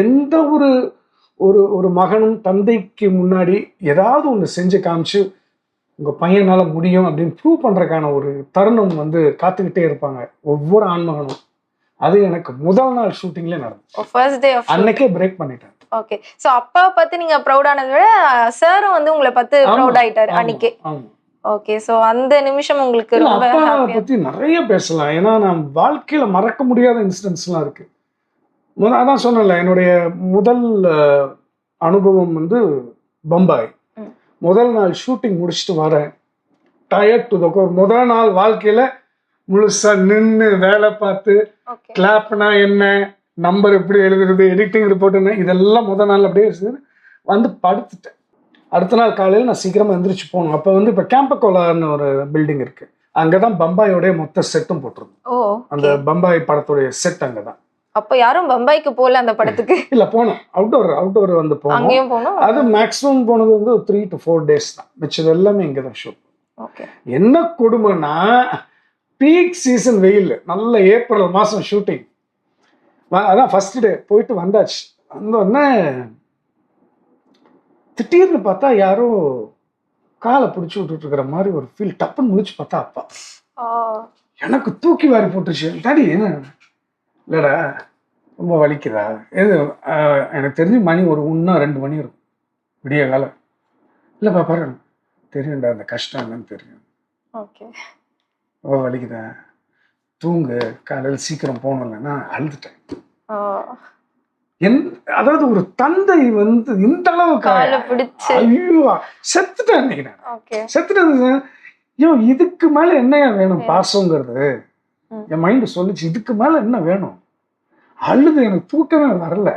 எந்த ஒரு ஒரு ஒரு மகனும் தந்தைக்கு முன்னாடி ஏதாவது ஒன்று செஞ்சு காமிச்சு உங்கள் பையனால் முடியும் அப்படின்னு ப்ரூவ் பண்ணுறதுக்கான ஒரு தருணம் வந்து காத்துக்கிட்டே இருப்பாங்க ஒவ்வொரு ஆண்மகனும். அது எனக்கு முதல் நாள் ஷூட்டிங்லேயே நடந்தது. ஃபர்ஸ்ட் டே ஆஃப் அன்னைக்கே பிரேக் பண்ணிட்டேன். ஓகே சோ அப்பா பத்தி நீங்க ப்ரௌடானதை விட சாரும் வந்து உங்களை பார்த்து ப்ரௌட் ஆயிட்டாரு அன்னைக்கே. ஓகே சோ அந்த நிமிஷம் உங்களுக்கு ரொம்ப பத்தி நிறைய பேசலாம். ஏன்னா நான் வாழ்க்கையில மறக்க முடியாத இன்சிடென்ட்ஸ்லாம் இருக்கு. முத அதான் சொன்னேன்ல என்னுடைய முதல் அனுபவம் வந்து பம்பாய். முதல் நாள் ஷூட்டிங் முடிச்சுட்டு வரேன். டயர்ட் டு த கோர் முதல் நாள் வாழ்க்கையில முழுசா நின்று வேலை பார்த்து கிளாப்னா என்ன நம்பர் எப்படி எழுதுறது எடிட்டிங் ரிப்போர்ட் என்ன இதெல்லாம் முதல் நாள் அப்படியே வந்து படுத்துட்டேன். அடுத்த நாள் காலையில் நான் சீக்கிரமாக எந்திரிச்சு போகணும். அப்போ வந்து இப்போ கேம்பகோலான்னு ஒரு பில்டிங் இருக்கு. அங்கே தான் பம்பாயோடைய மொத்த செட்டும் போட்டிருந்தோம். அந்த பம்பாய் படத்துடைய செட் அங்கே தான் அப்ப யாரும் பம்பாய்க்கு போல அந்த படத்துக்கு? இல்லை போனோம். அவுட்டோர் அவுட்டோர் வந்து போனோம். அங்கேயும் போனோம். அது மேக்ஸிமம் போனது வந்து த்ரீ டு ஃபோர் டேஸ் தான். மிச்சது எல்லாமே இங்கே தான் ஷூட் என்ன கொடுமைன்னா பீக் சீசன் வெயில். நல்ல ஏப்ரல் மாதம் ஷூட்டிங் அதான் ஃபர்ஸ்ட் டே போயிட்டு வந்தாச்சு. வந்தோடனே திடீர்னு பார்த்தா யாரோ காலை பிடிச்சி விட்டுட்டு இருக்கிற மாதிரி ஒரு ஃபீல் டப்புன்னு முடிச்சு பார்த்தா அப்பா. எனக்கு தூக்கி வாரி போட்டுருச்சு. டாடி என்ன? இல்லைடா ரொம்ப வலிக்குதா? எது எனக்கு தெரிஞ்சு மணி ஒரு ஒன்றா ரெண்டு மணி இருக்கும். விடிய காலம் இல்லைப்பா பாரு தெரியும்டா அந்த கஷ்டம் என்னன்னு தெரியும். ஓகே. ரொம்ப வலிக்குதா? தூங்கு. காலையில் சீக்கிரம் போகணும்லன்னா அழுதுட்டேன். என் அதாவது ஒரு தந்தை வந்து இந்த அளவுக்கு ஐயோ செத்துட்டேன் நான். ஓகே. செத்துட்டேன். ஐயோ இதுக்கு மேல என்னையா வேணும். பாசங்கிறது. என் மைண்டு சொல்லுச்சு இதுக்கு மேல என்ன வேணும்? அழுது எனக்கு தூக்கமே வரல.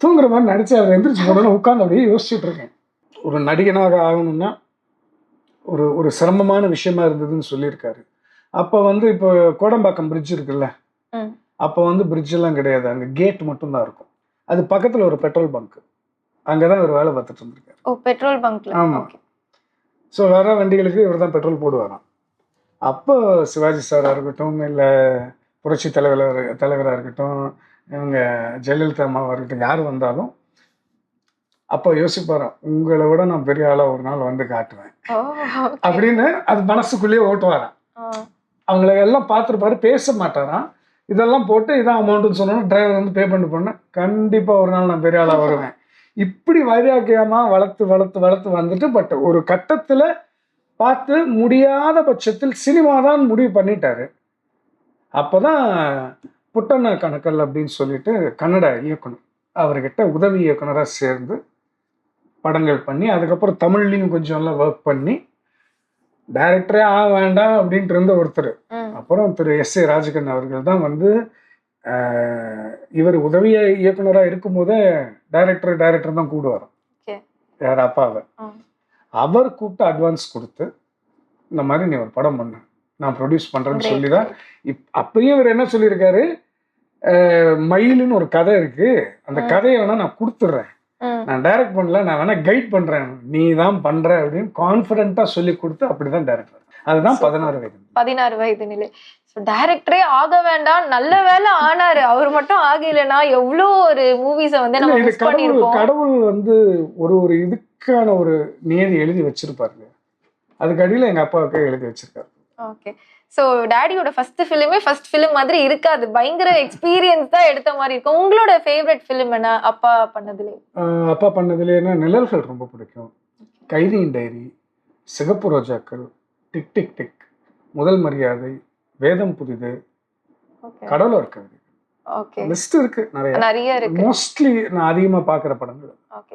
தூங்குற மாதிரி நடிச்சு அதை எந்திரிச்சு போடணும் உட்காந்து அப்படியே யோசிச்சுட்டு இருக்கேன். ஒரு நடிகனாக ஆகணும்னா ஒரு ஒரு சிரமமான விஷயமா இருந்ததுன்னு சொல்லியிருக்காரு. அப்போ வந்து இப்போ கோடம்பாக்கம் பிரிட்ஜ் இருக்குல்ல. அப்போ வந்து bridge எல்லாம் கிடையாது. அங்கே கேட் மட்டும்தான் இருக்கும். அது பக்கத்தில் ஒரு பெட்ரோல் பங்க் அங்கே தான் ஒரு வேலை பார்த்துட்டு இருந்திருக்காரு. ஓ பெட்ரோல் பங்க்ல ஆமா. ஓகே. ஸோ வர வண்டிகளுக்கு இவர் தான் பெட்ரோல் போடுவாராம். அப்போ சிவாஜி சாராக இருக்கட்டும் இல்லை புரட்சி தலைவர் தலைவராக இருக்கட்டும் இவங்க ஜெயலலிதா அம்மாவாக இருக்கட்டும் யார் வந்தாலும் அப்போ யோசிப்பாராம் உங்களை விட நான் பெரிய ஆளாக ஒரு நாள் வந்து காட்டுவேன். அப்படின்னு அது மனசுக்குள்ளேயே ஓட்டுவாராம். அவங்கள எல்லாம் பார்த்துருப்பாரு பேச மாட்டாராம். இதெல்லாம் போட்டு இதான் அமௌண்ட்டுன்னு சொன்னோன்னா டிரைவர் வந்து பே பண்ணி போன கண்டிப்பாக ஒரு நாள் நான் பெரிய ஆளாக வருவேன். இப்படி வைராக்கியமாக வளர்த்து வளர்த்து வளர்த்து வந்துட்டு பட் ஒரு கட்டத்தில் பார்த்து முடியாத பட்சத்தில் சினிமா தான் முடிவு பண்ணிட்டாரு. அப்போ தான் புட்டண்ணா கணக்கல் அப்படின்னு சொல்லிட்டு கன்னட இயக்குனர் அவர்கிட்ட உதவி இயக்குனராக சேர்ந்து படங்கள் பண்ணி அதுக்கப்புறம் தமிழ்லையும் கொஞ்சம் எல்லாம் ஒர்க் பண்ணி டைரக்டரே ஆக வேண்டாம் அப்படின்ட்டு இருந்த ஒருத்தர். அப்புறம் திரு எஸ் ஏ ராஜகண்ணன் அவர்கள் தான் வந்து இவர் உதவி இயக்குனராக இருக்கும்போதே டைரக்டர் டைரக்டர் தான் கூடுவார். யார் அப்பாவை. அவர் கூப்பிட்டு அட்வான்ஸ் கொடுத்து இந்த மாதிரி நீ ஒரு படம் பண்ணு. நான் ப்ரொடியூஸ் Great, சொல்லி தான் இப் அப்பயும் இவர் என்ன சொல்லியிருக்காரு? மயிலுன்னு ஒரு கதை இருக்கு. அந்த. கதையை வேணா நான் கொடுத்துட்றேன். நான் டைரக்ட் பண்ணல நான் வேணா கைட் பண்றேன். நீ தான் பண்ற அப்படின்னு கான்ஃபிடென்ட்டா சொல்லி கொடுத்து அப்படிதான் டைரக்டர் அதுதான். பதினாறு வயது பதினாறு வயது நிலை. டைரக்டரே ஆக வேண்டாம். நல்ல வேலை ஆனாரு. அவர் மட்டும் ஆகலைன்னா எவ்வளோ ஒரு மூவிஸை வந்து நம்ம இது கடவுள் வந்து ஒரு ஒரு இதுக்கான ஒரு நியதி எழுதி வச்சிருப்பாருங்க. அதுக்கு அடியில எங்க அப்பாவுக்கு எழுதி வச்சிருக்காரு. ஓகே ஸோ டேடியோட ஃபர்ஸ்ட் ஃபிலிமே ஃபர்ஸ்ட் ஃபிலிம் மாதிரி இருக்காது. பயங்கர எக்ஸ்பீரியன்ஸ் தான் எடுத்த மாதிரி இருக்கும். உங்களோட ஃபேவரட் ஃபிலிம் என்ன? அப்பா பண்ணதுலே அப்பா பண்ணதுலேன்னா நிழல்கள் ரொம்ப பிடிக்கும். கைதியின் டைரி சிகப்பு ரோஜாக்கள் டிக் டிக் டிக். முதல் மரியாதை வேதம் புதிது. கவிதை. ஓகே லிஸ்ட் இருக்கு நிறைய. நிறைய இருக்கு. மோஸ்ட்லி நான் அதிகமா பார்க்குற படங்கள். ஓகே